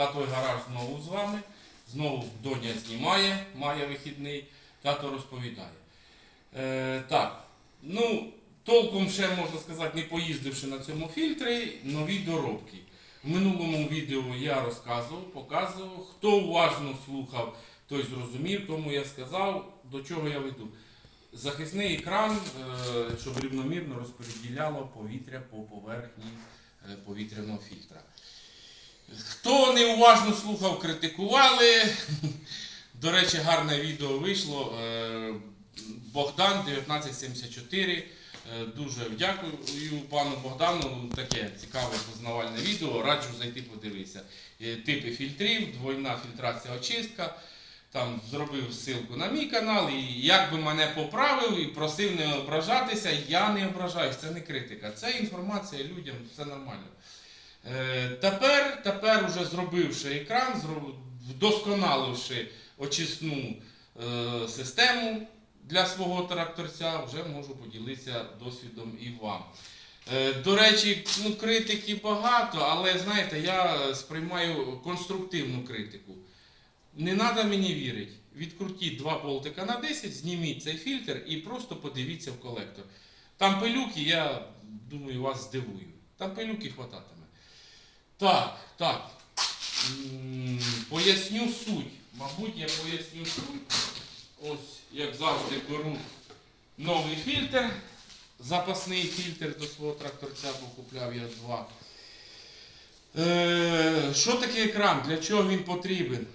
Тато гараж знову з вами. Знову доня знімає, має вихідний, тато розповідає. Е, так, ну, толком ще можна сказати, не поїздивши на цьому фільтрі, нові доробки. В минулому відео я розказував, показував. Хто уважно слухав, той зрозумів, тому я сказав, до чого я веду. Захисний екран, е, щоб рівномірно розподіляло повітря по поверхні е, повітряного фільтра. Хто неуважно слухав, критикували. До речі, гарне відео вийшло. Е, Богдан 1974. Е, Дуже дякую пану Богдану. Таке цікаве познавальне відео. Раджу зайти подивитися. Е, Типи фільтрів, двойна фільтрація очистка. Там зробив ссылку на мій канал, і як би мене поправив і просив не ображатися, я не ображаюсь, це не критика. Це інформація людям, все нормально. Е, тепер, тепер уже зробивши екран, вдосконаливши очисну е, систему для свого тракторця, вже можу поділитися досвідом і вам. Е, До речі, ну, критики багато, але знаєте, я сприймаю конструктивну критику. Не треба мені вірити. Відкрутіть два болтика на 10, зніміть цей фільтр і просто подивіться в колектор. Там пилюки, я думаю, вас здивую. Там пилюки хвататиме. Так, так. Поясню суть. Мабуть, я поясню суть. Ось, як завжди, беру новий фільтр. Запасний фільтр до свого тракторця, бо купляв я два. Е, що таке екран? Для чого він потрібен?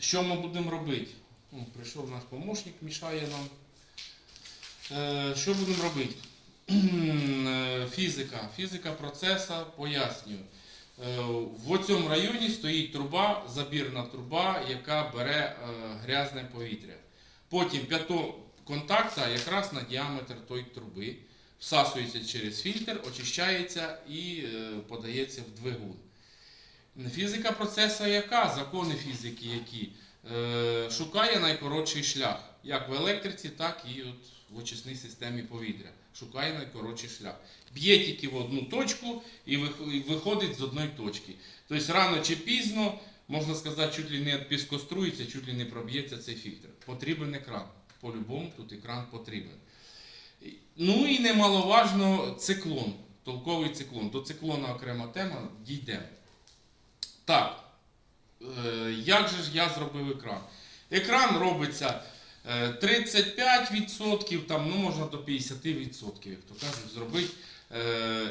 Що ми будемо робити? О, прийшов наш помощник, мішає нам. Е, що будемо робити? Е, Фізика. Фізика процесу пояснюю. Е, В цьому районі стоїть труба, забірна труба, яка бере е, грязне повітря. Потім п'ято контакта якраз на діаметр тої труби всасується через фільтр, очищається і е, подається в двигун. Фізика процесу яка? Закони фізики які? Шукає найкоротший шлях, як в електриці, так і от в очисній системі повітря. Шукає найкоротший шлях. Б'є тільки в одну точку і виходить з одної точки. Тобто рано чи пізно, можна сказати, чуть ли не піскострується, чуть ли не проб'ється цей фільтр. Потрібен екран. По-любому тут екран потрібен. Ну і немаловажно циклон, толковий циклон. До циклона окрема тема, дійдемо. Так, е, як же ж я зробив екран? Екран робиться 35%, там, ну, можна до 50%, як то кажуть, зробити е,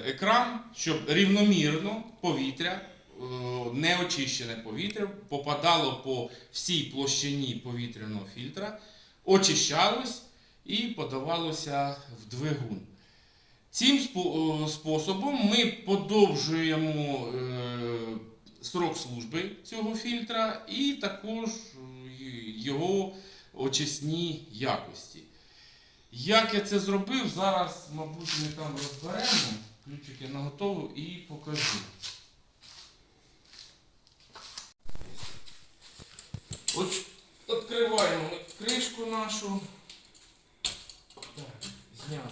екран, щоб рівномірно повітря, е, неочищене повітря попадало по всій площині повітряного фільтра, очищалось і подавалося в двигун. Цим способом ми подовжуємо е, срок служби цього фільтра і також е, його очисні якості. Як я це зробив, зараз, мабуть, ми там розберемо. Ключик я наготовив і покажу. Ось відкриваємо кришку нашу. Так, зняли.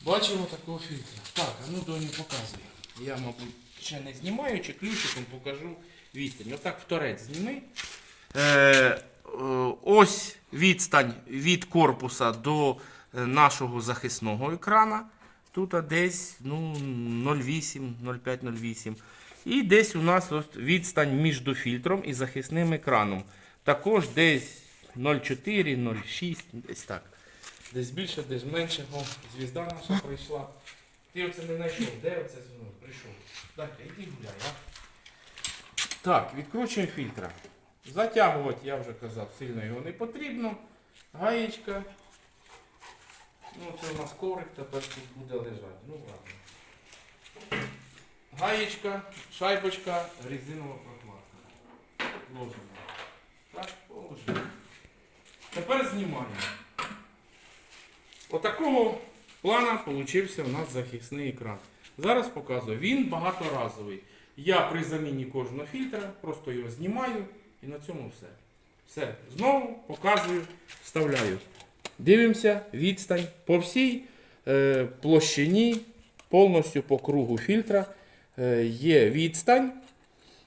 Бачимо такого фільтра. Так, а ну доню показує. Я, мабуть, ще не знімаю, чи ключиком покажу відстань. Отак в торець зніми. Е, е, ось відстань від корпуса до е, нашого захисного екрана. Тут десь ну, 0,8, 0,5, 0,8. І десь у нас ось відстань між фільтром і захисним екраном. Також десь 0,4, 0,6, десь так. Десь більше, десь менше. О, звізда наша прийшла. Ти оце не знайшов. Де оце звіно? Прийшов. Дайте, йди гуляй, а? Так, відкручуємо фільтра. Затягувати, я вже казав, сильно його не потрібно. Гаєчка. Ну, це у нас коврик тепер тут буде лежати. Ну ладно. Гаєчка, шайбочка, резинова прокладка. Ложимо. Так, положимо. Тепер знімаємо. Отакого плана получився у нас захисний екран. Зараз показую. Він багаторазовий. Я при заміні кожного фільтра просто його знімаю і на цьому все. Все. Знову показую, вставляю. Дивимося, відстань по всій е, площині, повністю по кругу фільтра е, є відстань.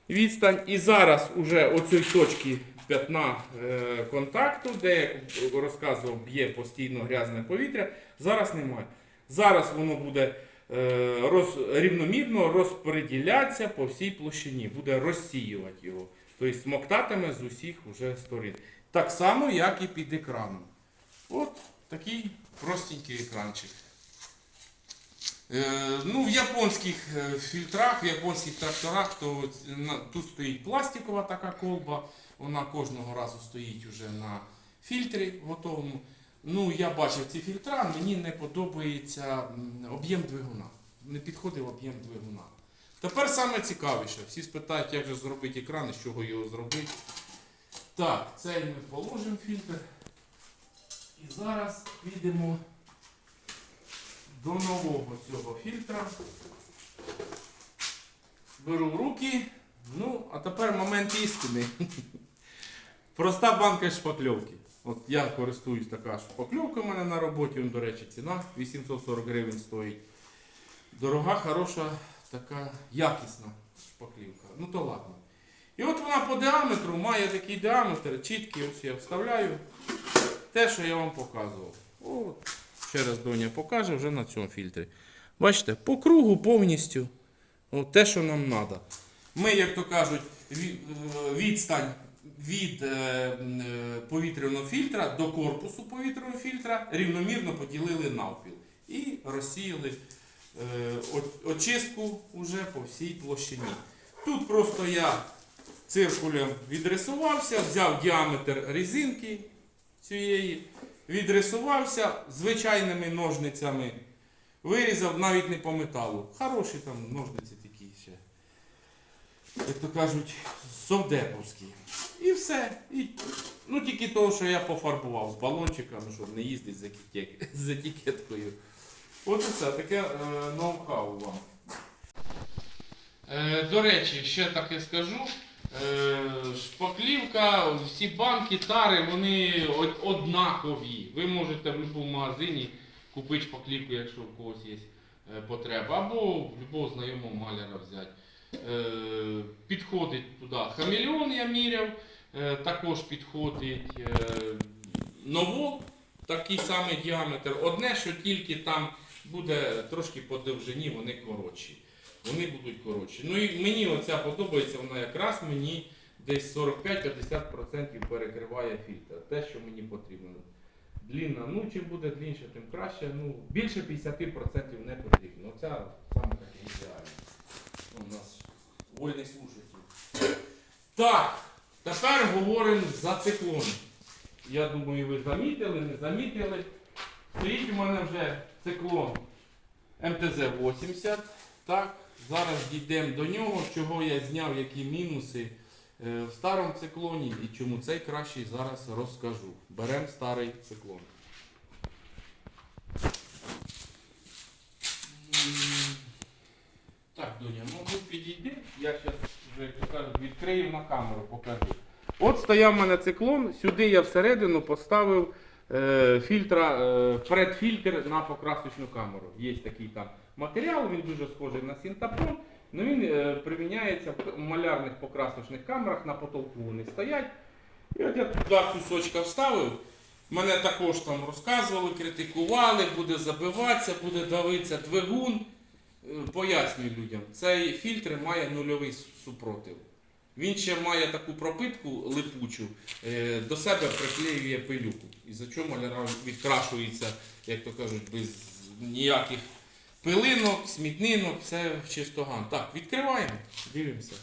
Відстань. І зараз уже оцій точки п'ятна е, контакту, де як розказував, б'є постійно грязне повітря. Зараз немає. Зараз воно буде е, роз, рівномірно розподілятися по всій площині, буде розсіювати його. Тобто смоктатиме з усіх уже сторін. Так само, як і під екраном. От такий простенький екранчик. Е, ну, в японських е, фільтрах, в японських тракторах, то тут стоїть пластикова така колба, вона кожного разу стоїть уже на фільтрі готовому. Ну, я бачив ці фільтра, мені не подобається об'єм двигуна. Не підходив об'єм двигуна. Тепер саме цікавіше. Всі спитають, як же зробити екран і з чого його зробити. Так, цей ми положимо фільтр. І зараз підемо до нового цього фільтра. Беру в руки. Ну, а тепер момент істини. Проста банка шпакльовки. От я користуюсь така шпакльовка у мене на роботі, до речі, ціна 840 гривень стоїть. Дорога, хороша, така якісна шпаклівка. Ну то ладно. І от вона по діаметру має такий діаметр, чіткий, ось я вставляю. Те, що я вам показував. От. Ще раз доня покаже вже на цьому фільтрі. Бачите, по кругу повністю от те, що нам треба. Ми, як то кажуть, е, відстань від е, е, повітряного фільтра до корпусу повітряного фільтра рівномірно поділили навпіл. І розсіяли очистку вже по всій площині. Тут просто я циркулем відрисувався, взяв діаметр резинки цієї, відрисувався звичайними ножницями. Вирізав навіть не по металу. Хороші там ножниці такі ще. Як то кажуть, совдеповські. І все. І, ну тільки того, що я пофарбував з балончиками, щоб не їздити з, етикет- з етикеткою. От і все, таке е, ноу-хау вам. Е, до речі, ще таке скажу. Е, шпаклівка, всі банки, тари, вони однакові. Ви можете в будь-якому магазині купити шпаклівку, якщо у когось є потреба, або в будь-якого знайомого маляра взяти. Підходить туди хамелеон, я міряв, також підходить ново, такий самий діаметр. Одне, що тільки там буде трошки по довжині, вони коротші. Вони будуть коротші. Ну і мені оця подобається, вона якраз мені десь 45-50% перекриває фільтр. Те, що мені потрібно. Длінна, ну чим буде длінше, тим краще. Ну, більше 50% не потрібно. Оця саме таке ідеальне. Ну, У нас вольний слушатель. Так, тепер говоримо за циклон. Я думаю, ви замітили, не замітили. Стоїть у мене вже циклон МТЗ-80. Так, зараз дійдемо до нього, чого я зняв, які мінуси е, в старому циклоні і чому цей кращий зараз розкажу. Беремо старий циклон. Так, Доня, мабуть, підійди. Я зараз вже відкрию на камеру, покажу. От стояв у мене циклон, сюди я всередину поставив фільтра, е, предфільтр на покрасочну камеру. Є такий там матеріал, він дуже схожий на синтапон, але він е, приміняється в малярних покрасочних камерах, на потолку вони стоять. І от я туди кусочка вставив. Мене також там розказували, критикували, буде забиватися, буде давитися двигун. Е, Пояснюю людям, цей фільтр має нульовий супротив. Він ще має таку пропитку липучу, е, до себе приклеює пилюку. І за чого маляра відкрашується, як то кажуть, без ніяких пилинок, смітнинок, все в чистоган. Так, відкриваємо, дивимося.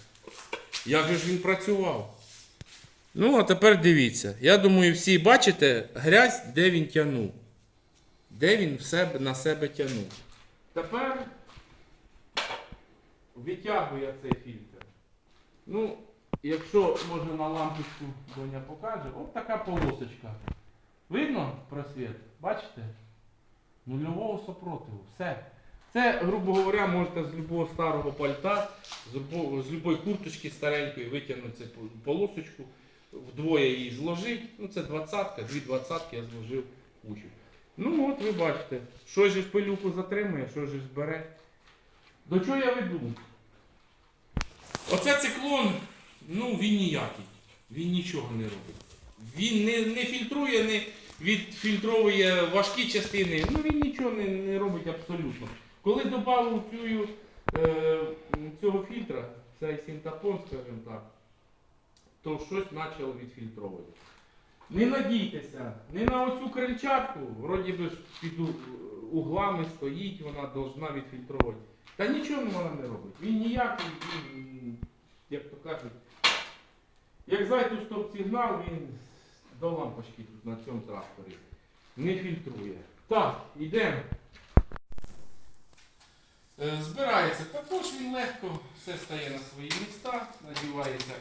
Як же ж він працював? Ну, а тепер дивіться. Я думаю, всі бачите грязь, де він тягнув. Де він в на себе тягнув. Тепер витягує цей фільтр. Ну, якщо може на лампочку Доня покаже, от така полосочка. Видно просвіт? Бачите? Нульового супротиву. Все. Це, грубо говоря, можете з любого старого пальта, з любої курточки старенької витягнути цю полосочку, вдвоє її зложити. Ну це двадцятка, дві двадцятки я зложив кучу. Ну от ви бачите, що ж пилюку затримує, що ж збере. До чого я веду? Оце циклон, ну він ніякий. Він нічого не робить. Він не, не фільтрує, не відфільтровує важкі частини. Ну він нічого не, не робить абсолютно. Коли додав цю, е, цього фільтра, цей синтапон, скажімо так, то щось почало відфільтровувати. Не надійтеся, не на оцю крильчатку, вроді би під углами стоїть, вона повинна відфільтровувати. Та нічого вона не робить. Він ніякий, він, як то кажуть, як зайду стоп-сигнал, він до лампочки тут на цьому тракторі. Не фільтрує. Так, йдемо. Е, Збирається також він легко, все стає на свої міста, надівається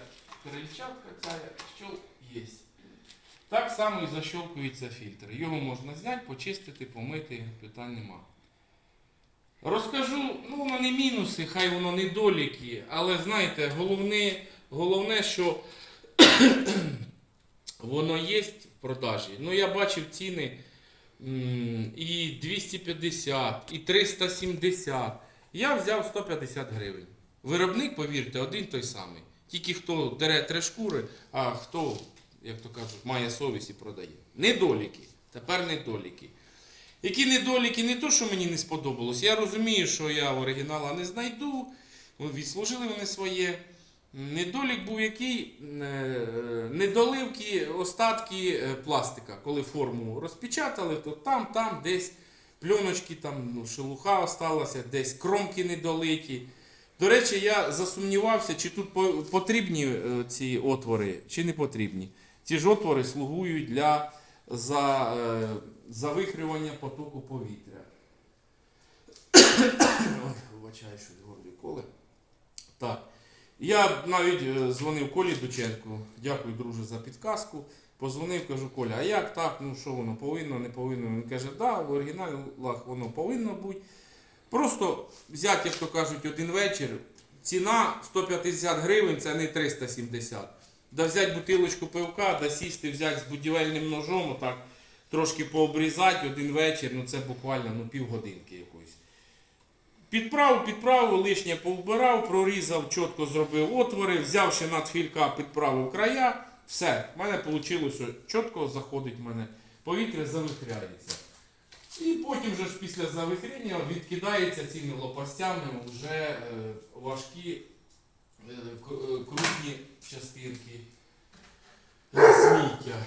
крильчатка ця, що є. Так само і защолкується фільтр. Його можна зняти, почистити, помити, питань нема. Розкажу, ну воно не мінуси, хай воно недоліки, але знаєте, головне, головне що воно є в продажі. Ну я бачив ціни і 250, і 370. Я взяв 150 гривень. Виробник, повірте, один той самий. Тільки хто дере три шкури, а хто, як то кажуть, має совість і продає. Недоліки. Тепер недоліки. Які недоліки, не то, що мені не сподобалось. Я розумію, що я оригінала не знайду. Відслужили вони своє. Недолік був який е, недоливки, остатки е, пластика. Коли форму розпечатали, то там, там десь пленочки, там ну, шелуха осталася, десь кромки недолиті. До речі, я засумнівався, чи тут потрібні е, ці отвори, чи не потрібні. Ці ж отвори слугують для за, е, завихрювання потоку повітря. Вибачаю, що коле. Так. Я навіть е, дзвонив Колі Дученку. Дякую, друже, за підказку. Позвонив, кажу, Коля, а як так? Ну що воно повинно, не повинно? Він каже, да, в оригіналах воно повинно бути. Просто взяти, як то кажуть, один вечір. Ціна 150 гривень, це не 370. Да взяти бутилочку пивка, да сісти, взяти з будівельним ножом, отак трошки пообрізати один вечір, ну це буквально ну, півгодинки якоїсь. Підправив, підправив, лишнє повбирав, прорізав, чітко зробив отвори, взяв ще надфілька, підправив края. Все, в мене вийшло, що чітко заходить в мене повітря, завихряється. І потім же ж після завихріння відкидається цими лопастями вже е, важкі крупні частинки е, сміття.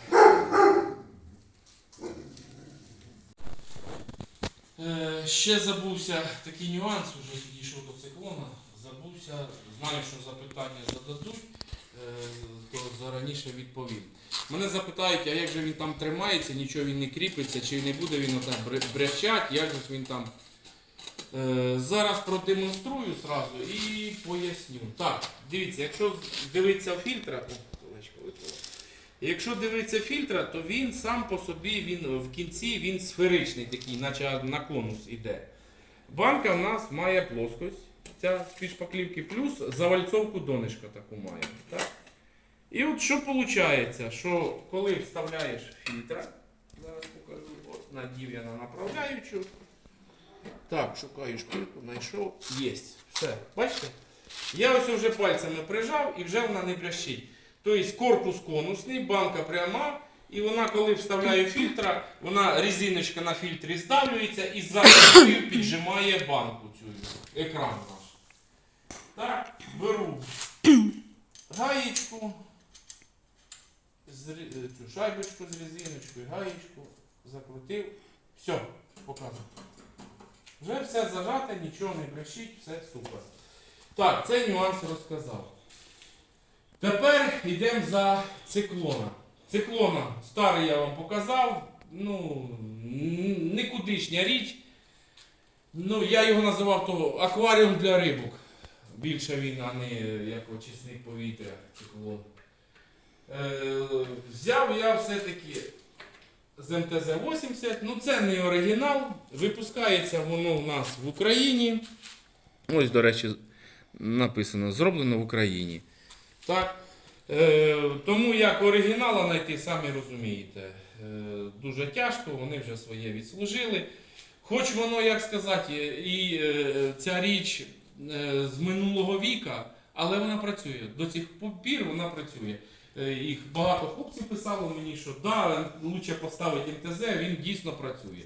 Е, Ще забувся такий нюанс, вже підійшов до циклона. Забувся, знаю, що запитання зададуть, е, то зараніше відповім. Мене запитають, а як же він там тримається, нічого він не кріпиться, чи не буде він отак бре- як же він там. Е, Зараз продемонструю зразу і поясню. Так, дивіться, якщо дивитися фільтра. Якщо дивитися фільтра, то він сам по собі, він в кінці він сферичний такий, наче на конус іде. Банка в нас має плоскость, ця шпаклівки, плюс завальцовку донишка таку має. Так? І от що виходить, що коли вставляєш фільтра, зараз покажу, от надів я на направляючу. Так, шукаю шпильку, знайшов. Єсть. Все. Бачите? Я ось вже пальцями прижав і вже вона не брящить. Тобто корпус конусний, банка пряма, і вона, коли вставляю фільтра, вона резиночка на фільтрі здавлюється і задньою піджимає банку цю, екран наш. Так, беру гаєчку, цю шайбочку з резиночкою, гаєчку, закрутив. Все, показую. Вже все зажате, нічого не брешить, все супер. Так, цей нюанс розказав. Тепер йдемо за циклона. Циклона старий я вам показав. Ну, никудишня річ. Ну, я його називав того акваріум для рибок. Більше він, а не як очисник повітря циклон. Е, взяв я все-таки з МТЗ-80. Ну це не оригінал. Випускається воно у нас в Україні. Ось, до речі, написано зроблено в Україні. Так. Е, тому як оригінала знайти, самі розумієте, е, дуже тяжко, вони вже своє відслужили. Хоч воно, як сказати, і е, ця річ е, з минулого віка, Але вона працює. До цих пір вона працює. Е, Їх багато хлопців писало мені, що да, лучше поставити МТЗ, він дійсно працює.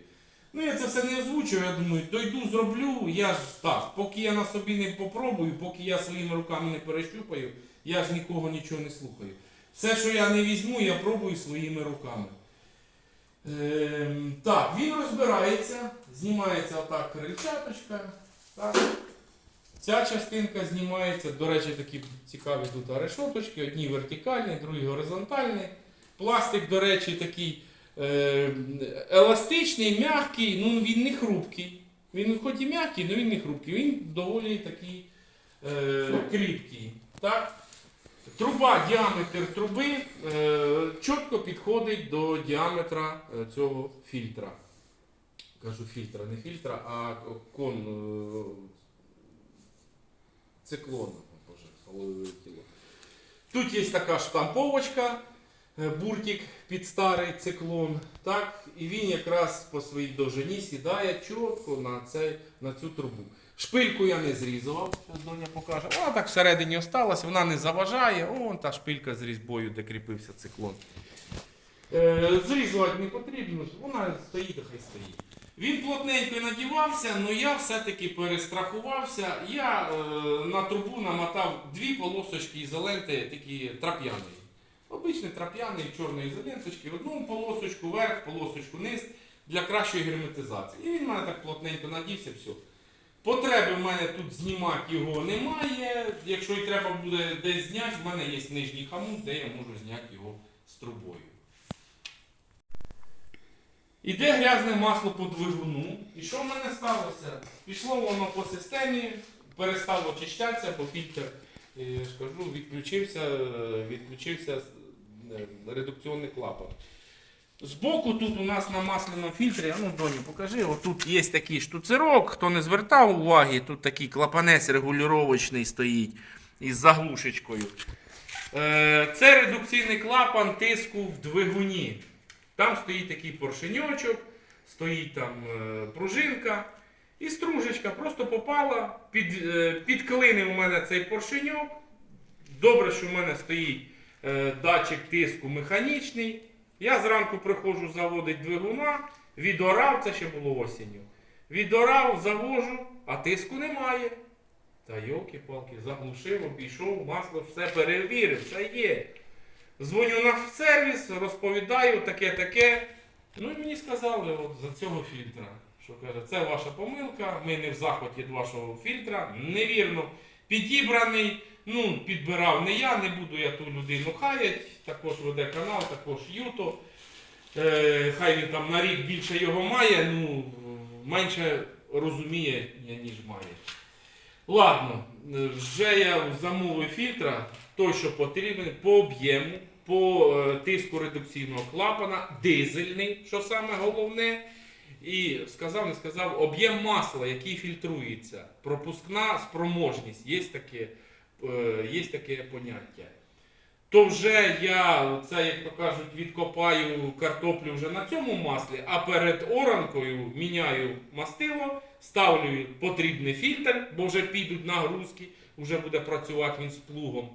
Ну я це все не озвучую, я думаю, дойду, зроблю, я ж так, поки я на собі не попробую, поки я своїми руками не перещупаю, я ж нікого нічого не слухаю. Все, що я не візьму, я пробую своїми руками. Ем, так, він розбирається, знімається отак крильчаточка. Так. Ця частинка знімається, до речі, такі цікаві тут решоточки, одні вертикальні, другі горизонтальні. Пластик, до речі, такий е, еластичний, м'який, ну він не хрупкий. Він хоч і м'який, але він не хрупкий, він доволі такий е, кріпкий. Так? Труба, діаметр труби е, чітко підходить до діаметра е, цього фільтра. Кажу фільтра, не фільтра, а кон голови. Тут є така штамповочка, е, буртик під старий циклон. Так, і він якраз по своїй довжині сідає чітко на, цей, на цю трубу. Шпильку я не зрізував, зараз доня покаже. Вона так всередині осталась, вона не заважає. О, та шпилька з різьбою, де кріпився циклон. Е, зрізувати не потрібно, вона стоїть, хай стоїть. Він плотненько надівався, але я все-таки перестрахувався. Я е, на трубу намотав дві полосочки ізоленти, такі трап'яної. Обичний трап'яний чорної ізоленточки, одну полосочку вверх, полосочку вниз для кращої герметизації. І він в мене так плотненько надівся, все. Потреби в мене тут знімати його немає. Якщо і треба буде десь зняти, в мене є нижній хамут, де я можу зняти його з трубою. Іде грязне масло по двигуну. І що в мене сталося? Пішло воно по системі, перестало очищатися, бо фільтр, е, я ж кажу, відключився, е, відключився е, редукційний клапан. Збоку тут у нас на масляному фільтрі, ну доню, покажи, отут є такий штуцерок, хто не звертав уваги, тут такий клапанець регулювачний стоїть із заглушечкою. Це редукційний клапан тиску в двигуні. Там стоїть такий поршеньочок, стоїть там е, пружинка. І стружечка просто попала, під, е, підклинив у мене цей поршеньок. Добре, що в мене стоїть е, датчик тиску механічний. Я зранку приходжу заводить двигуна, відорав, це ще було осінню. Відорав, завожу, а тиску немає. Та йолки-палки, заглушив, обійшов, масло, все перевірив, все є. Дзвоню на сервіс, розповідаю таке-таке. Ну і мені сказали от за цього фільтра. Що каже, це ваша помилка, ми не в захваті від вашого фільтра. Невірно підібраний. Ну, підбирав не я, не буду я ту людину хаять. Також веде канал, також Юто. Е, хай він там на рік більше його має, ну менше розуміє, ніж має. Ладно, е, вже я замовив фільтра, той, що потрібен, по об'єму, по е, тиску редукційного клапана, дизельний, що саме головне. І сказав, не сказав, об'єм масла, який фільтрується, пропускна спроможність, є таке, е, є таке поняття. То вже я, це, як то кажуть, відкопаю картоплю вже на цьому маслі, а перед оранкою міняю мастило, ставлю потрібний фільтр, бо вже підуть нагрузки, вже буде працювати він з плугом.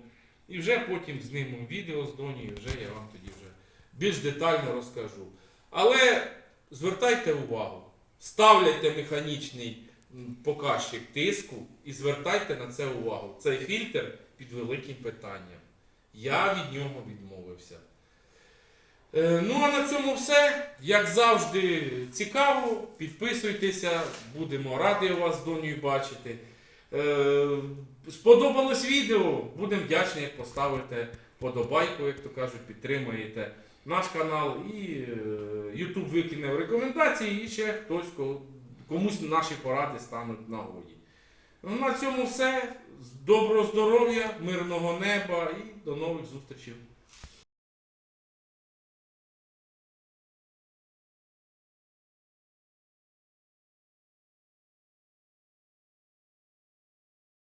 І вже потім зніму відео з Доні, вже я вам тоді вже більш детально розкажу. Але звертайте увагу, ставляйте механічний показчик тиску і звертайте на це увагу. Цей фільтр під великим питанням. Я від нього відмовився. Е, ну а на цьому все. Як завжди, цікаво. Підписуйтеся, будемо раді вас з Донею бачити. Е, сподобалось відео, будемо вдячні, як поставите подобайку, як то кажуть, підтримаєте наш канал і е, YouTube викине в рекомендації, і ще хтось комусь наші поради стануть нагоді. Ну, на цьому все. Доброго здоров'я, мирного неба і до нових зустрічей.